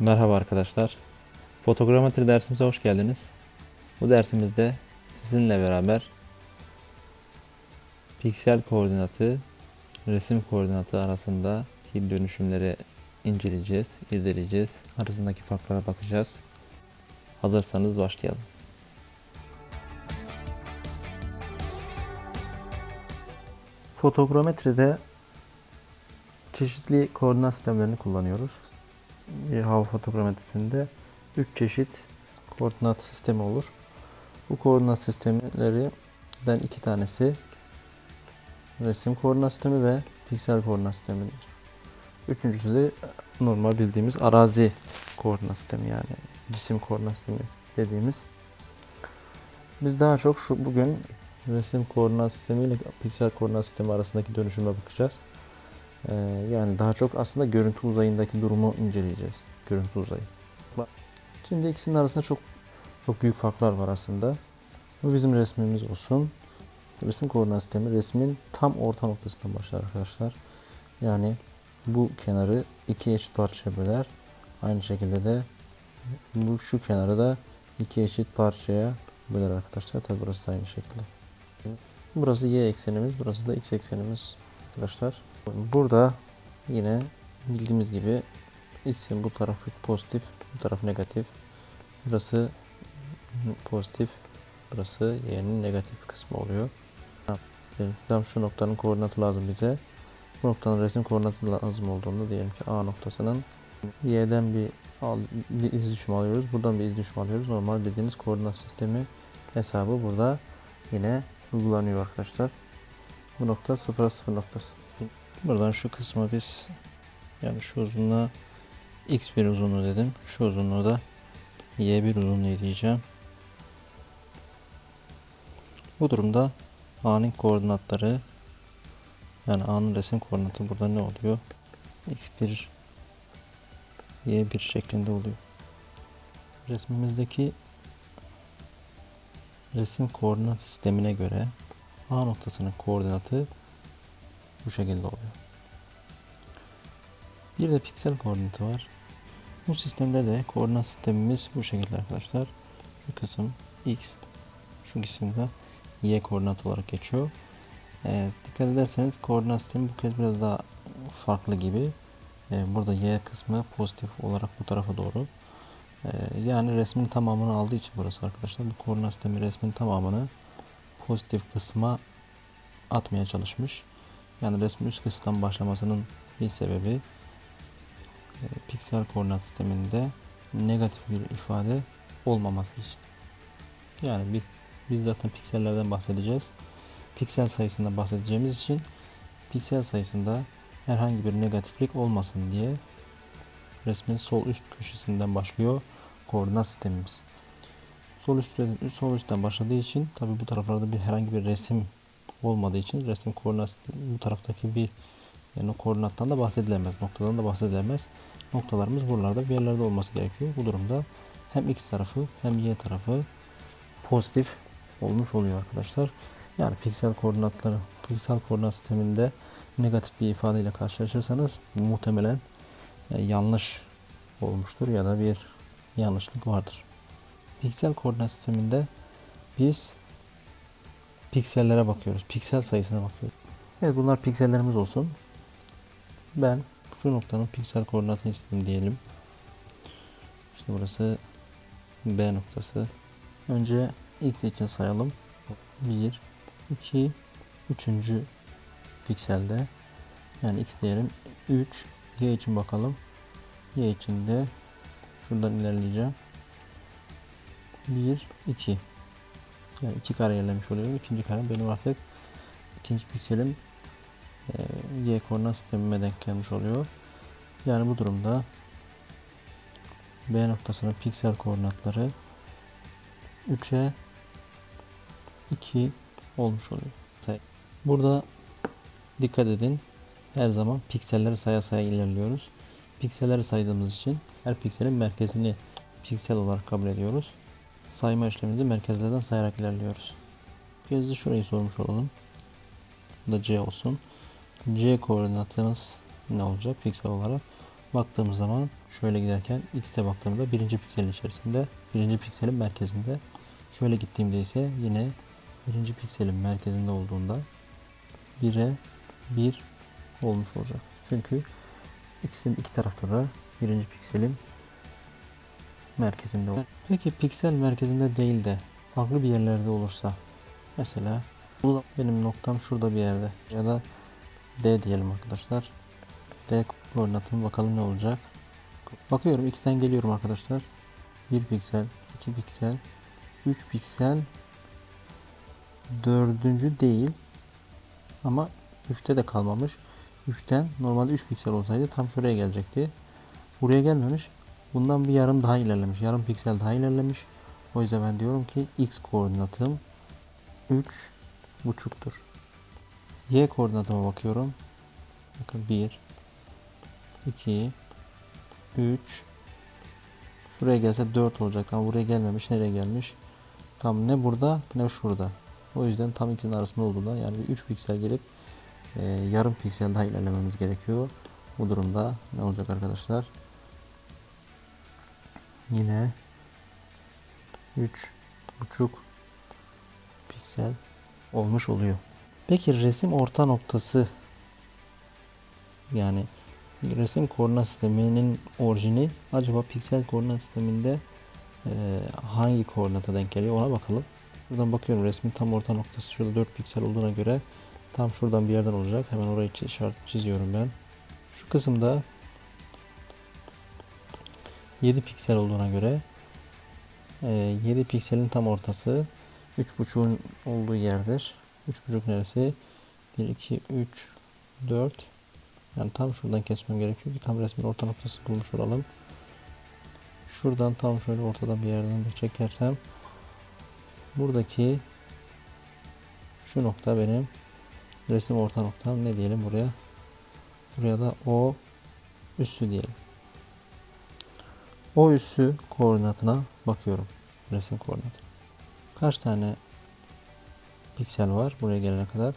Merhaba arkadaşlar. Fotogrametri dersimize hoş geldiniz. Bu dersimizde sizinle beraber piksel koordinatı, resim koordinatı arasındaki dönüşümleri inceleyeceğiz, irdeleyeceğiz. Arasındaki farklara bakacağız. Hazırsanız başlayalım. Fotogrametride çeşitli koordinat sistemlerini kullanıyoruz. Bir hava fotogrametrisinde 3 çeşit koordinat sistemi olur. Bu koordinat sistemlerinden iki tanesi resim koordinat sistemi ve piksel koordinat sistemidir. Üçüncüsü de normal bildiğimiz arazi koordinat sistemi yani cisim koordinat sistemi dediğimiz. Biz daha çok şu bugün resim koordinat sistemi ile piksel koordinat sistemi arasındaki dönüşüme bakacağız. Ee, yani daha çok aslında görüntü uzayındaki durumu inceleyeceğiz. Görüntü uzayı. Şimdi ikisinin arasında çok çok büyük farklar var aslında. Bu bizim resmimiz olsun. Resim koordinat sistemi resmin tam orta noktasından başlar arkadaşlar. Yani bu kenarı iki eşit parçaya böler. Aynı şekilde de bu şu kenarı da iki eşit parçaya böler arkadaşlar. Tabi burası da aynı şekilde. Burası y eksenimiz, burası da x eksenimiz arkadaşlar. Burada yine bildiğimiz gibi x'in bu tarafı pozitif, bu taraf negatif. Burası pozitif, burası y'nin negatif kısmı oluyor. Tam şu noktanın koordinatı lazım bize. Bu noktanın resim koordinatı lazım olduğunda diyelim ki A noktasının y'den bir, al, bir iz düşümü alıyoruz. Buradan bir iz düşümü alıyoruz. Normal bildiğiniz koordinat sistemi hesabı burada yine uygulanıyor arkadaşlar. Bu nokta 0'a 0 noktası. Buradan şu kısmı biz yani şu uzunluğa x1 uzunluğu dedim. Şu uzunluğu da y1 uzunluğu diyeceğim. Bu durumda a'nın koordinatları yani a'nın resim koordinatı burada ne oluyor? x1 y1 şeklinde oluyor. Resmimizdeki resim koordinat sistemine göre A noktasının koordinatı bu şekilde oluyor. Bir de piksel koordinatı var. Bu sistemde de koordinat sistemimiz bu şekilde arkadaşlar. Şu kısım x, şu kısım da y koordinat olarak geçiyor. Ee, dikkat ederseniz koordinat sistemi bu kez biraz daha farklı gibi. Ee, burada y kısmı pozitif olarak bu tarafa doğru. Ee, yani resmin tamamını aldığı için burası arkadaşlar. Bu koordinat sistemi resmin tamamını pozitif kısma atmaya çalışmış. Yani resmin üst kısımdan başlamasının bir sebebi e, piksel koordinat sisteminde negatif bir ifade olmaması için. Yani bir, biz zaten piksellerden bahsedeceğiz. Piksel sayısından bahsedeceğimiz için piksel sayısında herhangi bir negatiflik olmasın diye resmin sol üst köşesinden başlıyor koordinat sistemimiz. Sol üst sol üstten başladığı için tabi bu taraflarda bir herhangi bir resim olmadığı için resim koordinat bu taraftaki bir yani koordinattan da bahsedilemez. Noktadan da bahsedilemez. Noktalarımız buralarda bir yerlerde olması gerekiyor. Bu durumda hem x tarafı hem y tarafı pozitif olmuş oluyor arkadaşlar. Yani piksel koordinatları, piksel koordinat sisteminde negatif bir ifadeyle karşılaşırsanız muhtemelen e, yanlış olmuştur ya da bir yanlışlık vardır. Piksel koordinat sisteminde biz piksellere bakıyoruz. Piksel sayısına bakıyoruz. Evet bunlar piksellerimiz olsun. Ben şu noktanın piksel koordinatını istedim diyelim. İşte burası B noktası. Önce x için sayalım. 1, 2, 3. pikselde. Yani x diyelim 3. Y için bakalım. Y için de şuradan ilerleyeceğim. 1, 2. Yani iki kare yerlemiş oluyorum. İkinci kare benim artık ikinci pikselim e, y koordinat sistemime denk gelmiş oluyor. Yani bu durumda B noktasının piksel koordinatları 3'e 2 olmuş oluyor. Burada dikkat edin. Her zaman pikselleri saya saya ilerliyoruz. Pikselleri saydığımız için her pikselin merkezini piksel olarak kabul ediyoruz sayma işleminde merkezlerden sayarak ilerliyoruz. Gözde şurayı sormuş olalım. Bu da C olsun. C koordinatımız ne olacak piksel olarak? baktığımız zaman şöyle giderken x'te baktığımda birinci pikselin içerisinde birinci pikselin merkezinde şöyle gittiğimde ise yine birinci pikselin merkezinde olduğunda 1'e 1 olmuş olacak. Çünkü x'in iki tarafta da birinci pikselin merkezinde olur. Peki piksel merkezinde değil de farklı bir yerlerde olursa mesela bu benim noktam şurada bir yerde ya da D diyelim arkadaşlar. D koordinatımı bakalım ne olacak. Bakıyorum x'ten geliyorum arkadaşlar. 1 piksel, 2 piksel, 3 piksel dördüncü değil ama 3'te de kalmamış. 3'ten normalde 3 piksel olsaydı tam şuraya gelecekti. Buraya gelmemiş. Bundan bir yarım daha ilerlemiş. Yarım piksel daha ilerlemiş. O yüzden ben diyorum ki x koordinatım 3 buçuktur. Y koordinatıma bakıyorum. Bakın 1 2 3 Şuraya gelse 4 olacak ama buraya gelmemiş. Nereye gelmiş? Tam ne burada ne şurada. O yüzden tam ikisinin arasında olduğunda yani bir 3 piksel gelip e, yarım piksel daha ilerlememiz gerekiyor. Bu durumda ne olacak arkadaşlar? Yine 3 buçuk piksel olmuş oluyor. Peki resim orta noktası yani resim koordinat sisteminin orijini acaba piksel koordinat sisteminde e, hangi koordinata denk geliyor ona bakalım. Buradan bakıyorum resmin tam orta noktası şurada 4 piksel olduğuna göre tam şuradan bir yerden olacak. Hemen orayı işaret çiziyorum ben. Şu kısımda 7 piksel olduğuna göre e, 7 pikselin tam ortası 3.5'un olduğu yerdir. 3.5 neresi? 1, 2, 3, 4 yani tam şuradan kesmem gerekiyor ki tam resmin orta noktası bulmuş olalım. Şuradan tam şöyle ortadan bir yerden de çekersem buradaki şu nokta benim resim orta noktam ne diyelim buraya buraya da o üssü diyelim o üssü koordinatına bakıyorum resim koordinatı kaç tane piksel var buraya gelene kadar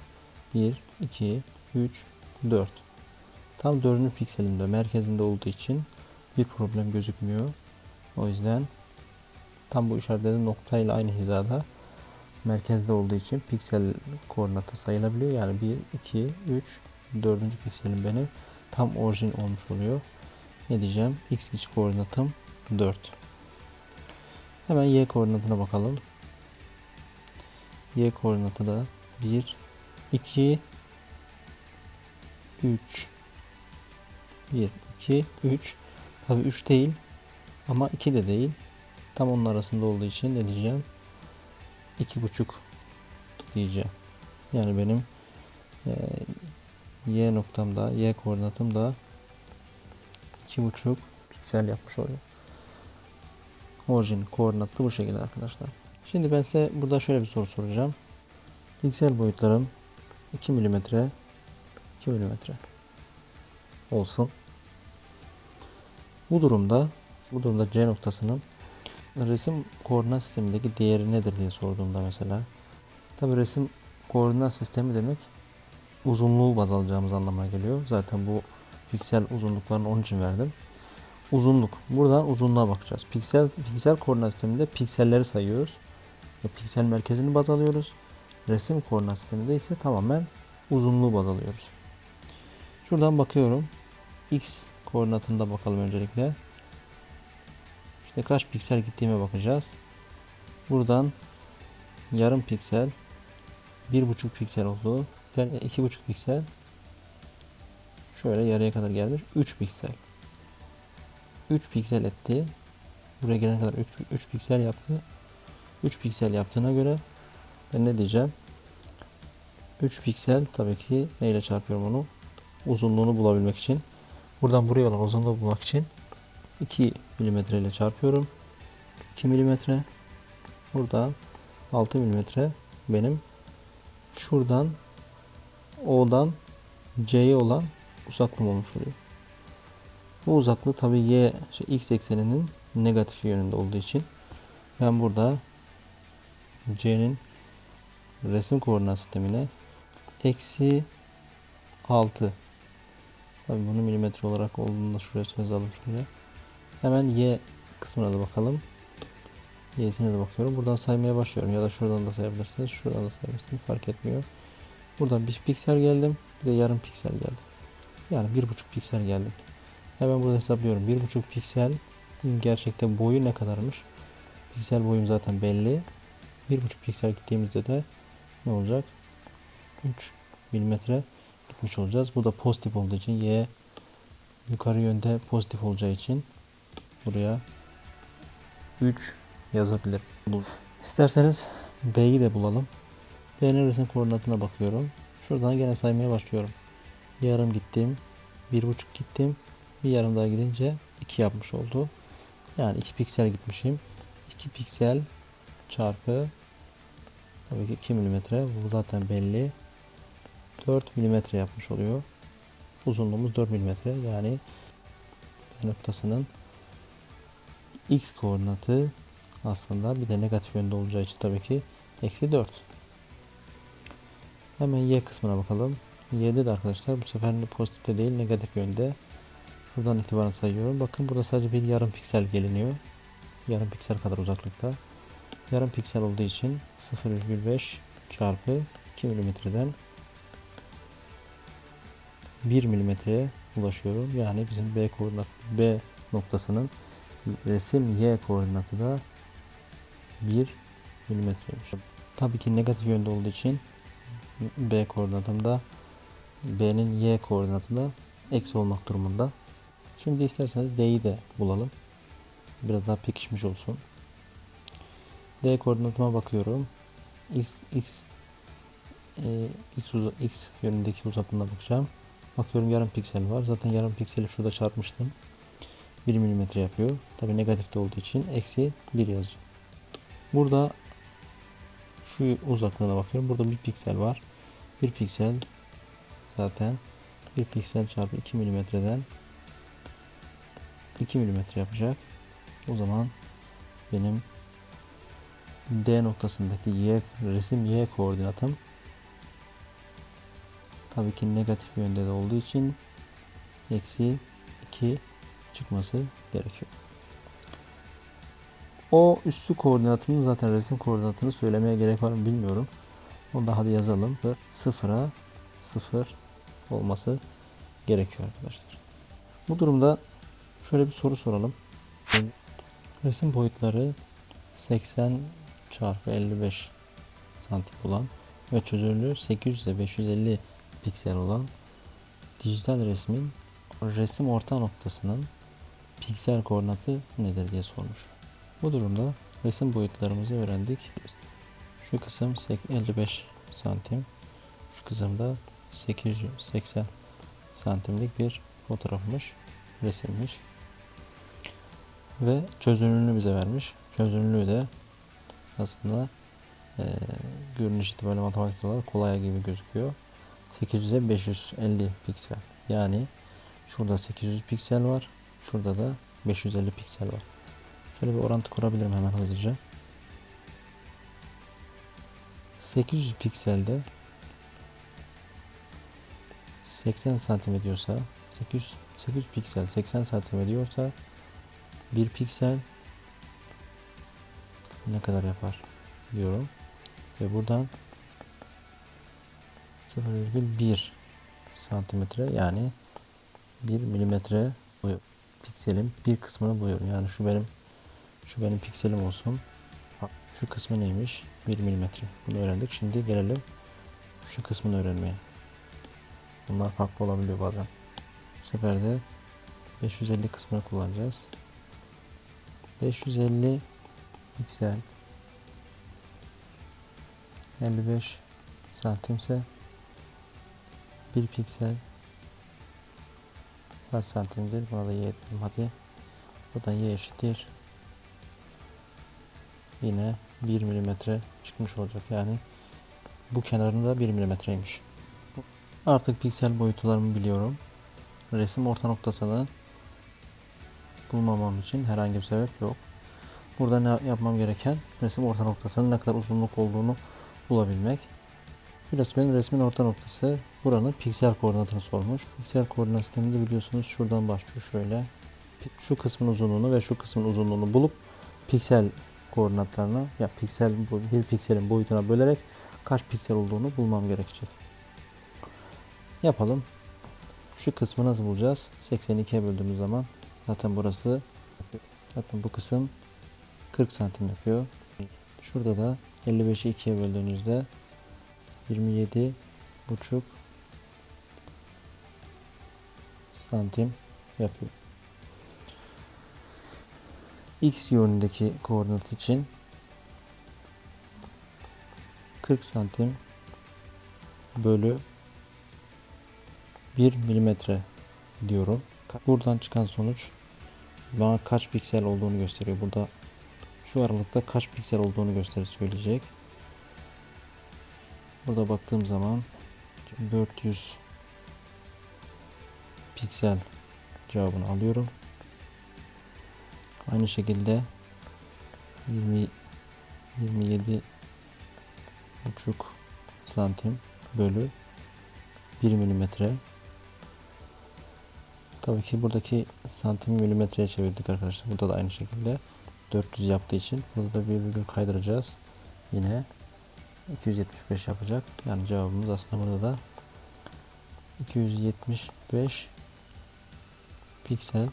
1 2 3 4 tam 4. pikselimde merkezinde olduğu için bir problem gözükmüyor o yüzden tam bu işaretlediğim noktayla aynı hizada merkezde olduğu için piksel koordinatı sayılabiliyor. Yani 1, 2, 3, 4. pikselim benim tam orijin olmuş oluyor. Ne diyeceğim? X iç koordinatım 4. Hemen Y koordinatına bakalım. Y koordinatı da 1, 2, 3. 1, 2, 3. Tabi 3 değil ama 2 de değil. Tam onun arasında olduğu için ne diyeceğim? iki buçuk diyeceğim. Yani benim e, y noktamda, y koordinatım da iki buçuk piksel yapmış oluyor. Orijin koordinatı bu şekilde arkadaşlar. Şimdi ben size burada şöyle bir soru soracağım. Piksel boyutlarım 2 mm 2 mm olsun. Bu durumda bu durumda C noktasının resim koordinat sistemindeki değeri nedir diye sorduğumda mesela. Tabi resim koordinat sistemi demek uzunluğu baz alacağımız anlamına geliyor. Zaten bu piksel uzunluklarını onun için verdim. Uzunluk. Buradan uzunluğa bakacağız. Piksel piksel koordinat sisteminde pikselleri sayıyoruz. Ve piksel merkezini baz alıyoruz. Resim koordinat sisteminde ise tamamen uzunluğu baz alıyoruz. Şuradan bakıyorum. X koordinatında bakalım öncelikle. İşte kaç piksel gittiğime bakacağız. Buradan yarım piksel, bir buçuk piksel oldu. Yani iki buçuk piksel. Şöyle yarıya kadar gelmiş. 3 piksel. 3 piksel etti. Buraya gelene kadar 3, 3 piksel yaptı. 3 piksel yaptığına göre ben ne diyeceğim? 3 piksel tabii ki neyle çarpıyorum onu? Uzunluğunu bulabilmek için. Buradan buraya olan uzunluğu bulmak için 2 mm ile çarpıyorum. 2 mm. Burada 6 mm benim şuradan O'dan C'ye olan uzaklığım olmuş oluyor. Bu uzaklık tabi y şey, x ekseninin negatif yönünde olduğu için ben burada C'nin resim koordinat sistemine eksi 6 Tabii bunu milimetre olarak olduğunu da şuraya yazalım şöyle. Hemen y kısmına da bakalım. Y'sine de bakıyorum. Buradan saymaya başlıyorum. Ya da şuradan da sayabilirsiniz. Şuradan da sayabilirsiniz. Fark etmiyor. Buradan bir piksel geldim. Bir de yarım piksel geldim. Yani bir buçuk piksel geldim. Hemen burada hesaplıyorum. Bir buçuk piksel gerçekte boyu ne kadarmış? Piksel boyum zaten belli. Bir buçuk piksel gittiğimizde de ne olacak? 3 milimetre gitmiş olacağız. Bu da pozitif olduğu için y yukarı yönde pozitif olacağı için buraya 3 yazabilirim. İsterseniz B'yi de bulalım. B'nin resim koordinatına bakıyorum. Şuradan gene saymaya başlıyorum. Yarım gittim. Bir buçuk gittim. Bir yarım daha gidince 2 yapmış oldu. Yani 2 piksel gitmişim. 2 piksel çarpı tabii ki 2 milimetre. Bu zaten belli. 4 milimetre yapmış oluyor. Uzunluğumuz 4 milimetre. Yani B noktasının x koordinatı aslında bir de negatif yönde olacağı için tabii ki eksi 4. Hemen y kısmına bakalım. Y'de de arkadaşlar bu sefer pozitifte değil negatif yönde. Şuradan itibaren sayıyorum. Bakın burada sadece bir yarım piksel geliniyor. Yarım piksel kadar uzaklıkta. Yarım piksel olduğu için 0,5 çarpı 2 milimetreden 1 milimetreye ulaşıyorum. Yani bizim B koordinat B noktasının resim Y koordinatı da 1 milimetreymiş. Tabii ki negatif yönde olduğu için B koordinatımda B'nin Y koordinatı da eksi olmak durumunda. Şimdi isterseniz D'yi de bulalım. Biraz daha pekişmiş olsun. D koordinatıma bakıyorum. X, X, e, X, uza- X yönündeki uzaklığına bakacağım. Bakıyorum yarım piksel var. Zaten yarım pikseli şurada çarpmıştım. 1 milimetre yapıyor. Tabi negatifte olduğu için eksi 1 yazacağım. Burada şu uzaklığına bakıyorum. Burada bir piksel var. Bir piksel zaten bir piksel çarpı 2 milimetreden 2 milimetre yapacak. O zaman benim D noktasındaki y resim y koordinatım tabii ki negatif yönde de olduğu için eksi 2 çıkması gerekiyor. O üstü koordinatının zaten resim koordinatını söylemeye gerek var mı bilmiyorum. Onu da hadi yazalım. Sıfıra sıfır olması gerekiyor arkadaşlar. Bu durumda şöyle bir soru soralım. Resim boyutları 80 çarpı 55 santim olan ve çözünürlüğü 800 ile 550 piksel olan dijital resmin resim orta noktasının piksel koordinatı nedir diye sormuş. Bu durumda resim boyutlarımızı öğrendik. Şu kısım 55 santim. Şu kısımda 880 santimlik bir fotoğrafmış, resimmiş. Ve çözünürlüğünü bize vermiş. Çözünürlüğü de aslında e, görünüş itibariyle matematik olarak kolay gibi gözüküyor. 800'e 550 piksel. Yani şurada 800 piksel var. Şurada da 550 piksel var. Şöyle bir orantı kurabilirim hemen hızlıca. 800 pikselde 80 santim ediyorsa 800, 800 piksel 80 santim ediyorsa bir piksel. Ne kadar yapar diyorum. Ve buradan 0,1 santimetre yani 1 milimetre boyu pikselin bir kısmını boyuyorum. Yani şu benim şu benim pikselim olsun. Şu kısmı neymiş? 1 milimetre. Bunu öğrendik. Şimdi gelelim şu kısmını öğrenmeye. Bunlar farklı olabiliyor bazen. Bu sefer de 550 kısmını kullanacağız 550 piksel 55 santimse 1 piksel kaç santimdir? Buna da y ekledim hadi. Bu da y eşittir. Yine 1 milimetre çıkmış olacak yani. Bu kenarında 1 milimetreymiş. Artık piksel boyutlarımı biliyorum. Resim orta noktasını bulmamam için herhangi bir sebep yok. Burada ne yapmam gereken resim orta noktasının ne kadar uzunluk olduğunu bulabilmek. Şurası benim resmin orta noktası. Buranın piksel koordinatını sormuş. Piksel koordinat sisteminde biliyorsunuz şuradan başlıyor şöyle. Şu kısmın uzunluğunu ve şu kısmın uzunluğunu bulup piksel koordinatlarına ya piksel bir pikselin boyutuna bölerek kaç piksel olduğunu bulmam gerekecek. Yapalım. Şu kısmı nasıl bulacağız? 82'ye böldüğümüz zaman zaten burası zaten bu kısım 40 santim yapıyor. Şurada da 55'i 2'ye böldüğünüzde 27 buçuk santim yapıyor. X yönündeki koordinat için 40 santim bölü 1 milimetre diyorum. Buradan çıkan sonuç bana kaç piksel olduğunu gösteriyor. Burada şu aralıkta kaç piksel olduğunu gösterir söyleyecek. Burada baktığım zaman 400 piksel cevabını alıyorum. Aynı şekilde 20 27 buçuk santim bölü 1 milimetre. Tabii ki buradaki santim milimetreye çevirdik arkadaşlar. Burada da aynı şekilde 400 yaptığı için burada da bir virgül kaydıracağız. Yine 275 yapacak. Yani cevabımız aslında burada da 275 piksel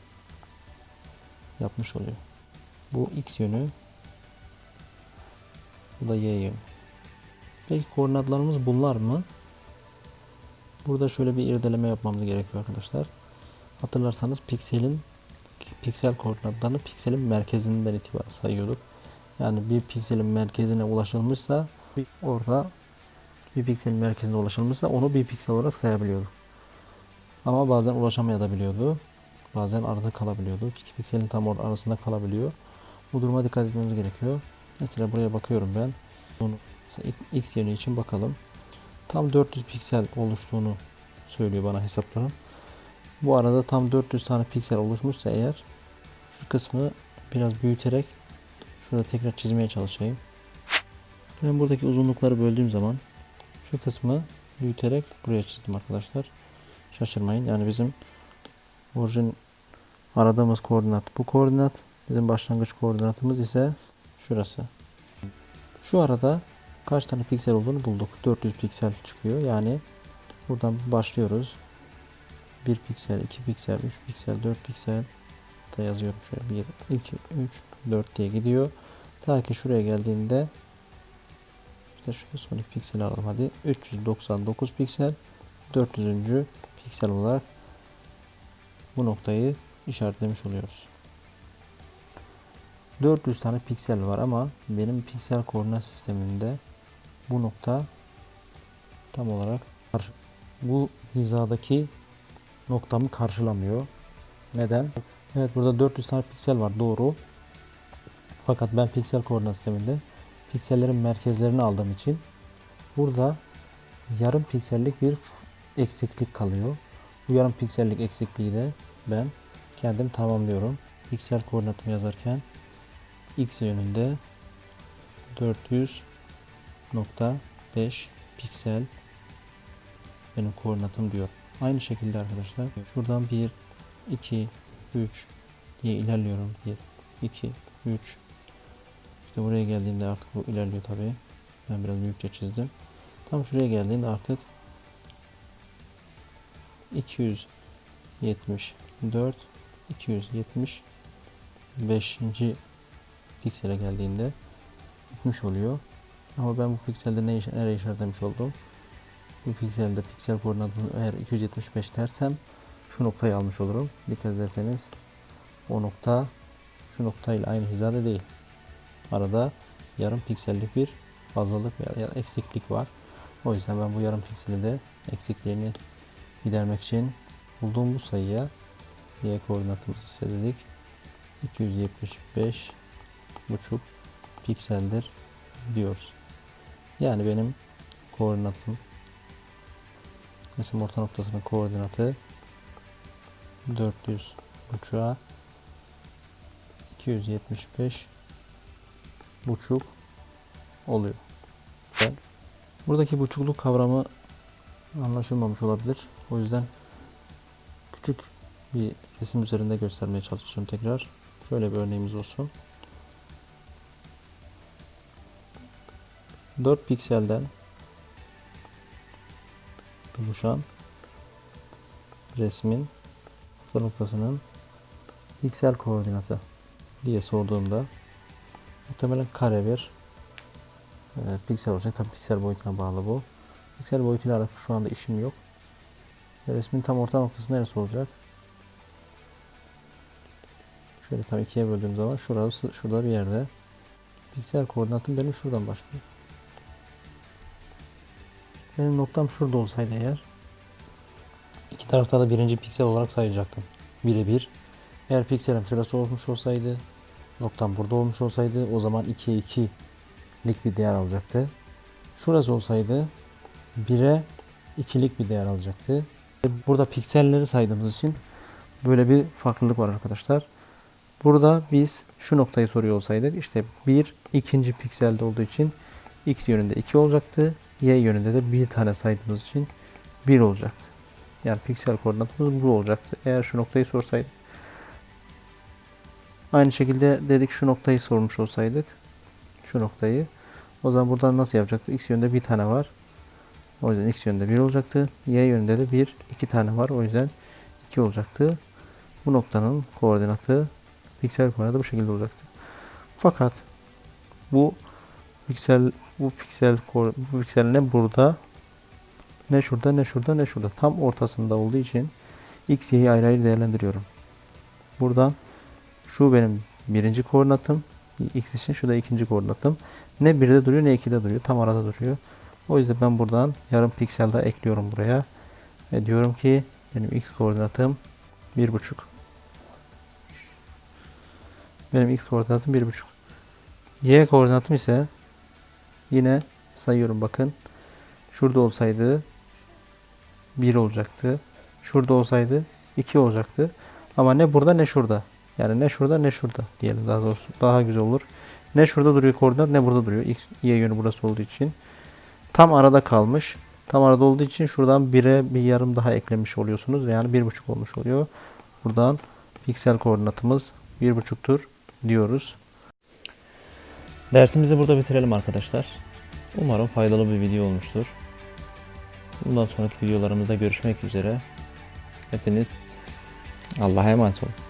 yapmış oluyor. Bu x yönü. Bu da y yönü. Peki koordinatlarımız bunlar mı? Burada şöyle bir irdeleme yapmamız gerekiyor arkadaşlar. Hatırlarsanız pikselin piksel koordinatlarını pikselin merkezinden itibaren sayıyorduk. Yani bir pikselin merkezine ulaşılmışsa orada bir pikselin merkezine ulaşılmışsa onu bir piksel olarak sayabiliyorduk. Ama bazen ulaşamayabiliyordu. Bazen arada kalabiliyordu. İki pikselin tam arasında kalabiliyor. Bu duruma dikkat etmemiz gerekiyor. Mesela buraya bakıyorum ben. Bunu x yönü için bakalım. Tam 400 piksel oluştuğunu söylüyor bana hesaplarım. Bu arada tam 400 tane piksel oluşmuşsa eğer şu kısmı biraz büyüterek şurada tekrar çizmeye çalışayım. Ben buradaki uzunlukları böldüğüm zaman şu kısmı büyüterek buraya çizdim arkadaşlar. Şaşırmayın. Yani bizim orijin aradığımız koordinat bu koordinat. Bizim başlangıç koordinatımız ise şurası. Şu arada kaç tane piksel olduğunu bulduk. 400 piksel çıkıyor. Yani buradan başlıyoruz. 1 piksel, 2 piksel, 3 piksel, 4 piksel da yazıyorum şöyle 1, 2, 3, 4 diye gidiyor. Ta ki şuraya geldiğinde işte şu son iki pikseli alalım hadi. 399 piksel 400. piksel olarak bu noktayı işaretlemiş oluyoruz. 400 tane piksel var ama benim piksel koordinat sistemimde bu nokta tam olarak bu hizadaki noktamı karşılamıyor. Neden? Evet burada 400 tane piksel var doğru. Fakat ben piksel koordinat sisteminde piksellerin merkezlerini aldığım için burada yarım piksellik bir eksiklik kalıyor. Bu yarım piksellik eksikliği de ben kendim tamamlıyorum. Piksel koordinatımı yazarken x yönünde 400.5 piksel benim koordinatım diyor. Aynı şekilde arkadaşlar şuradan 1 2 3 diye ilerliyorum. 1 2 3 işte buraya geldiğinde artık bu ilerliyor tabi. Ben biraz büyükçe çizdim. Tam şuraya geldiğinde artık 274 275. piksele geldiğinde bitmiş oluyor. Ama ben bu pikselde ne nereye işaretlemiş oldum? Bu pikselde piksel koordinatını eğer 275 dersem şu noktayı almış olurum. Dikkat ederseniz o nokta şu noktayla aynı hizada değil. Arada yarım piksellik bir fazlalık veya eksiklik var. O yüzden ben bu yarım pikseli de eksikliğini gidermek için bulduğum bu sayıya y koordinatımızı istedik. 275 buçuk pikseldir diyoruz. Yani benim koordinatım resim orta noktasının koordinatı 400 buçuğa 275 buçuk oluyor. Buradaki buçukluk kavramı anlaşılmamış olabilir. O yüzden küçük bir resim üzerinde göstermeye çalışacağım tekrar. Şöyle bir örneğimiz olsun. 4 pikselden oluşan resmin orta noktasının piksel koordinatı diye sorduğumda muhtemelen kare bir e, piksel olacak. Tabii piksel boyutuna bağlı bu. Piksel boyutuyla alakalı şu anda işim yok. Ve resmin tam orta noktası neresi olacak? Şöyle tam ikiye böldüğüm zaman şurası şurada bir yerde. Piksel koordinatım benim şuradan başlıyor. Benim noktam şurada olsaydı eğer iki tarafta da birinci piksel olarak sayacaktım. Bire bir. Eğer pikselim şurası olmuş olsaydı noktam burada olmuş olsaydı o zaman 2'ye 2'lik bir değer alacaktı. Şurası olsaydı 1'e 2'lik bir değer alacaktı. Burada pikselleri saydığımız için böyle bir farklılık var arkadaşlar. Burada biz şu noktayı soruyor olsaydık işte 1 ikinci pikselde olduğu için x yönünde 2 olacaktı. Y yönünde de bir tane saydığımız için 1 olacaktı. Yani piksel koordinatımız bu olacaktı. Eğer şu noktayı sorsaydık. Aynı şekilde dedik şu noktayı sormuş olsaydık. Şu noktayı. O zaman buradan nasıl yapacaktık? X yönünde bir tane var. O yüzden x yönünde 1 olacaktı. Y yönünde de 1, 2 tane var. O yüzden 2 olacaktı. Bu noktanın koordinatı piksel koordinatı bu şekilde olacaktı. Fakat bu piksel bu piksel bu piksel ne burada ne şurada ne şurada ne şurada tam ortasında olduğu için x y'yi ayrı ayrı değerlendiriyorum. Buradan şu benim birinci koordinatım x için şu da ikinci koordinatım. Ne 1'de duruyor ne 2'de duruyor. Tam arada duruyor. O yüzden ben buradan yarım piksel daha ekliyorum buraya. Ve diyorum ki benim x koordinatım 1.5. Benim x koordinatım 1.5. Y koordinatım ise yine sayıyorum bakın. Şurada olsaydı 1 olacaktı. Şurada olsaydı 2 olacaktı. Ama ne burada ne şurada. Yani ne şurada ne şurada diyelim daha doğrusu. Daha güzel olur. Ne şurada duruyor koordinat ne burada duruyor. X, Y yönü burası olduğu için. Tam arada kalmış. Tam arada olduğu için şuradan 1'e bir yarım daha eklemiş oluyorsunuz. Yani 1.5 olmuş oluyor. Buradan piksel koordinatımız 1.5'tur diyoruz. Dersimizi burada bitirelim arkadaşlar. Umarım faydalı bir video olmuştur. Bundan sonraki videolarımızda görüşmek üzere. Hepiniz Allah'a emanet olun.